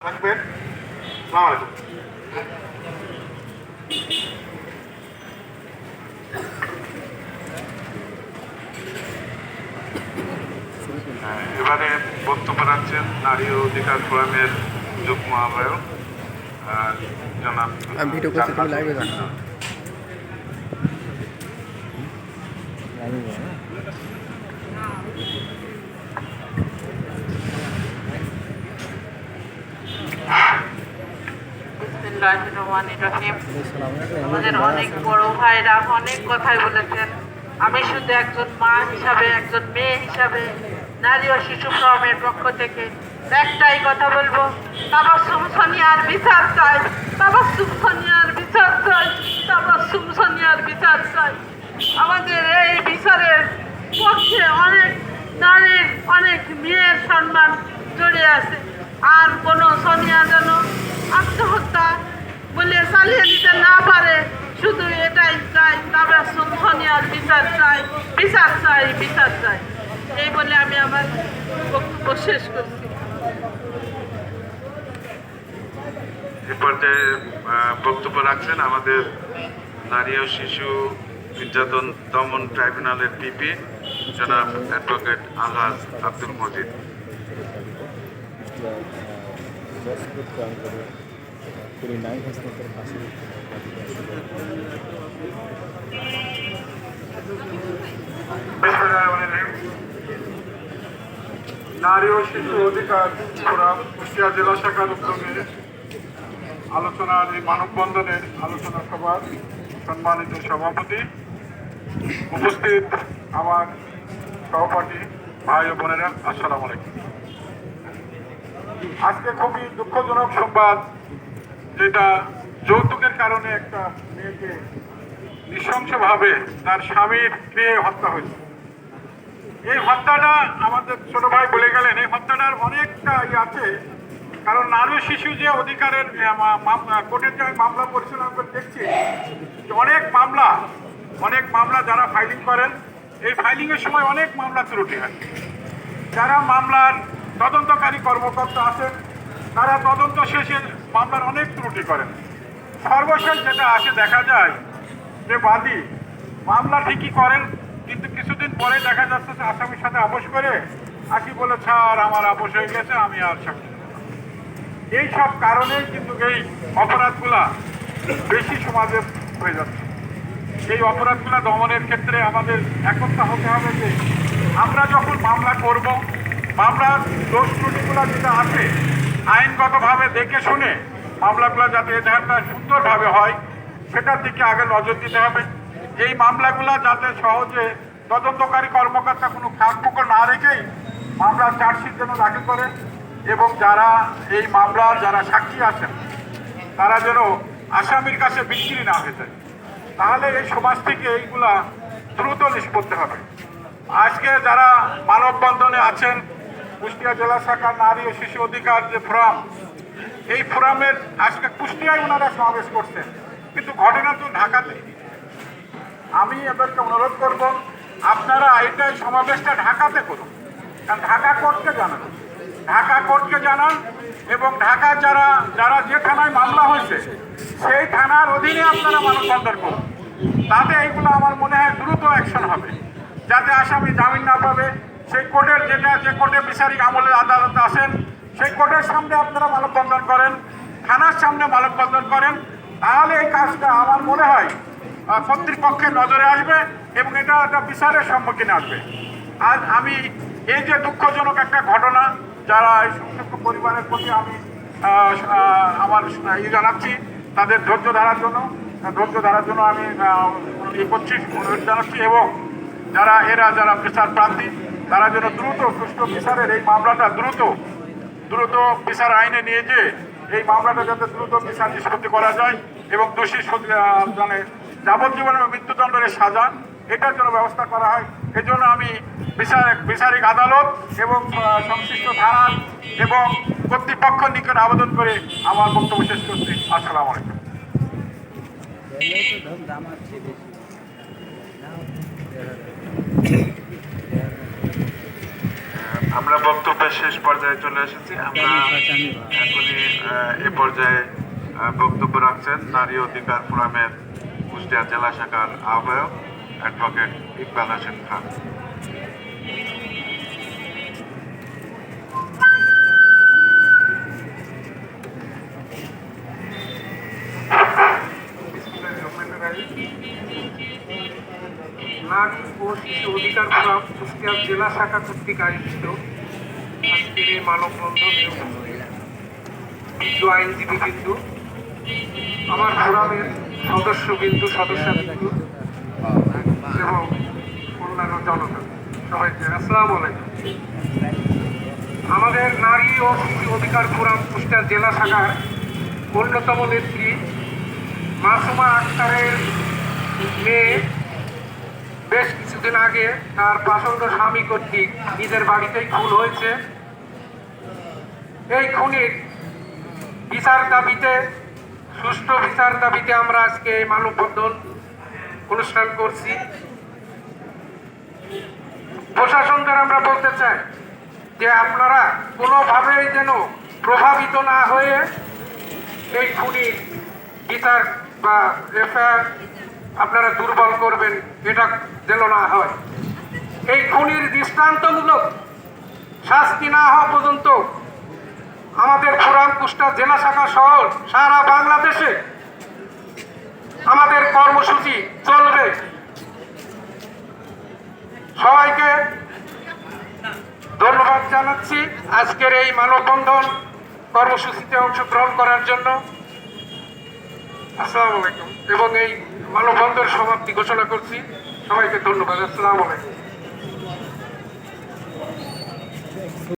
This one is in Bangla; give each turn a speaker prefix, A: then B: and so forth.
A: থাকবেন এবারে বক্তব্য রাখছেন নারী অধিকার ফোরামের যুগ্ম আহ্বায়ক আর জনাব
B: ভিডিও করছি, তুমি লাইভে
C: আমাদের অনেক বড় ভাইরা অনেক কথাই বলেছেন। আমি শুধু একজন মা হিসাবে, একজন মেয়ে হিসাবে, নারী ও শিশু ফোরামের পক্ষ থেকে একটাই কথা বলব। তাবাসুম সোনিয়ার বিচার চাই তাবাসুম সোনিয়ার বিচার চাই তাবাসুম সোনিয়ার বিচার চাই। আমাদের এই বিচারের পক্ষে অনেক নারীর অনেক মেয়ের সম্মান জড়িয়ে আছে। আর কোনো সোনিয়া যেন আত্মহত্যা বলে চালিয়ে দিতে না পারে। শুধু এটাই চাই তবে সোনিয়ার বিচার চাই বিচার চাই বিচার চাই। এই বলে আমি আমার বক্তব্য শেষ করছি।
A: পর্যায়ে বক্তব্য রাখছেন আমাদের নারী ও শিশু নির্যাতন দমন ট্রাইব্যুনালের পিপি জনাব অ্যাডভোকেট আলহাজ আব্দুল মজিদ।
B: কুড়ি নাইন হাসপাতাল পাশে।
A: নারী ও শিশু অধিকার ফোরাম কুষ্টিয়া জেলা শাখার উদ্যোগে আলোচনার এই মানববন্ধনের আলোচনা সভার সম্মানিত সভাপতি উপস্থিত আমার সহপাঠী ভাই ও বোনেরা, আসসালামু আলাইকুম। আজকে খুবই দুঃখজনক সংবাদ যেটা যৌতুকের কারণে একটা মেয়েকে নৃশংসভাবে তার স্বামীর পেয়ে হত্যা হয়েছে। এই হত্যাটা আমাদের ছোট ভাই বলে গেলেন। এই হত্যাটার অনেকটা আছে। কারণ নারী শিশু যে অধিকারের কোর্টের যে মামলা পরিচালনা করে দেখছি অনেক মামলা অনেক মামলা যারা ফাইলিং করেন, এই ফাইলিং এর সময় অনেক মামলা ত্রুটি হয়। যারা মামলার তদন্তকারী কর্মকর্তা আছেন, তারা তদন্ত শেষে মামলার অনেক ত্রুটি করেন। সর্বশেষ যেটা আসে দেখা যায় যে বাদী মামলা ঠিকই করেন, কিন্তু কিছুদিন পরে দেখা যাচ্ছে যে আসামির সাথে আপোষ করে আকি বলে, স্যার, আমার আপোষ হয়ে গেছে, আমি আর সাক্ষী এই সব কারণেই কিন্তু এই অপরাধগুলা বেশি সমাজে হয়ে যাচ্ছে। এই অপরাধগুলো দমনের ক্ষেত্রে আমাদের একতা হতে হবে যে আমরা যখন মামলা করব, মামলার দোষ ত্রুটিগুলো যেটা আছে আইনগতভাবে দেখে শুনে মামলাগুলো যাতে এজাহারটা সুন্দরভাবে হয়, সেটার দিকে আগে নজর দিতে হবে। এই মামলাগুলো যাতে সহজে তদন্তকারী কর্মকর্তা কোনো খাকপোকর না রেখেই মামলার চার্জশিট যেন দাখিল করে এবং যারা এই মামলার যারা সাক্ষী আছেন, তারা যেন আসামির কাছে বিক্রি না হয়ে যায়। তাহলে এই সমাজ থেকে এইগুলা দ্রুত নিষ্পত্তি হবে। আজকে যারা মানববন্ধনে আছেন কুষ্টিয়া জেলা শাখার নারী ও শিশু অধিকার যে ফোরাম, এই ফোরামের আজকে কুষ্টিয়ায় ওনারা সমাবেশ করছেন। কিন্তু ঘটনা তো ঢাকাতে। আমি এদেরকে অনুরোধ করব, আপনারা এইটাই সমাবেশটা ঢাকাতে করুন। কারণ ঢাকা কোর্টকে জানান। ঢাকা কোর্টকে জানান এবং ঢাকা যারা যারা যে থানায় মামলা হয়েছে, সেই থানার অধীনে আপনারা মানববন্ধন করুন। তাতে এইগুলো আমার মনে হয় দ্রুত অ্যাকশন হবে, যাতে আসামি জামিন না পাবে। সেই কোর্টের যেটা, যে কোর্টে বিচারিক আমলের আদালত আসেন সেই কোর্টের সামনে আপনারা মানববন্ধন করেন, থানার সামনে মানববন্ধন করেন, তাহলে এই কাজটা আমার মনে হয় কর্তৃপক্ষের নজরে আসবে এবং এটা একটা বিচারের সম্মুখীন আসবে। আজ আমি, এই যে দুঃখজনক একটা ঘটনা, যারা এই সংযুক্ত পরিবারের প্রতি আমি আমার ই জানাচ্ছি, তাদের ধৈর্য ধরার জন্য, ধৈর্য ধরার জন্য আমি ই করছি, অনুরোধ জানাচ্ছি, এবং যারা, এরা যারা বিচার প্রার্থী তারা যেন দ্রুত সুষ্ঠু বিচারের এই মামলাটা দ্রুত দ্রুত বিচার আইনে নিয়ে যে এই মামলাটা যাতে দ্রুত বিচার নিষ্পত্তি করা যায় এবং দোষী মানে যাবজ্জীবন এবং মৃত্যুদণ্ডের সাজা, এটার জন্য ব্যবস্থা করা হয়। এই জন্য আমি বিচার, বিচারিক আদালত এবং সংশ্লিষ্ট থানার এবং কর্তৃপক্ষ নিকট আবেদন করে আমার বক্তব্য শেষ করছি। আসসালামু আলাইকুম।
B: আছে বেশি
A: আমরা বক্তব্যের শেষ পর্যায়ে চলে এসেছি। আমরা এখনই এ পর্যায়ে বক্তব্য রাখছেন নারী অধিকার ফোরামের কুষ্টিয়া জেলা শাখার আহ্বায়ক অ্যাডভোকেট ইকবাল হোসেন খান।
D: কুষ্টিয়া জেলা শাখা কর্তৃক আয়োজিত। আজকের এই মানববন্ধন বিন্দু আইনজীবী বিন্দু আমার ফোরামের সদস্য বিন্দু সদস্য বিন্দু এবং অন্যান্য জনতা। সবাইকে আসসালাম আলাইকুম। আমাদের নারী ও শিশু অধিকার ফোরাম কুষ্টিয়া জেলা শাখার অন্যতম নেত্রী মাসুমা আক্তারের মেয়ে কিছুদিন আগে তার পাষণ্ড স্বামী কর্তৃক নিজের বাড়িতেই খুন হয়েছে। এই খুনির বিচার দাবিতে, সুষ্ঠু বিচার দাবিতে আমরা আজকে এই মানববন্ধন অনুষ্ঠান করছি। প্রশাসনদের আমরা বলতে চাই যে আপনারা কোনোভাবেই যেন প্রভাবিত না হয়ে এই খুনির বিচার বা এফআইআর আপনারা দুর্বল করবেন, এটা যেন না হয়। এই খুনির দৃষ্টান্তমূলক শাস্তি না হওয়া পর্যন্ত আমাদের ফোরাম কুষ্টা জেলা শাখা শহর সারা বাংলাদেশে আমাদের কর্মসূচি চলবে। সবাইকে ধন্যবাদ জানাচ্ছি আজকের এই মানববন্ধন কর্মসূচিতে অংশগ্রহণ করার জন্য। আসসালামু আলাইকুম। এবং এই মানববন্ধন সমাপ্তি ঘোষণা করছি। সবাইকে ধন্যবাদ। আসসালামু আলাইকুম।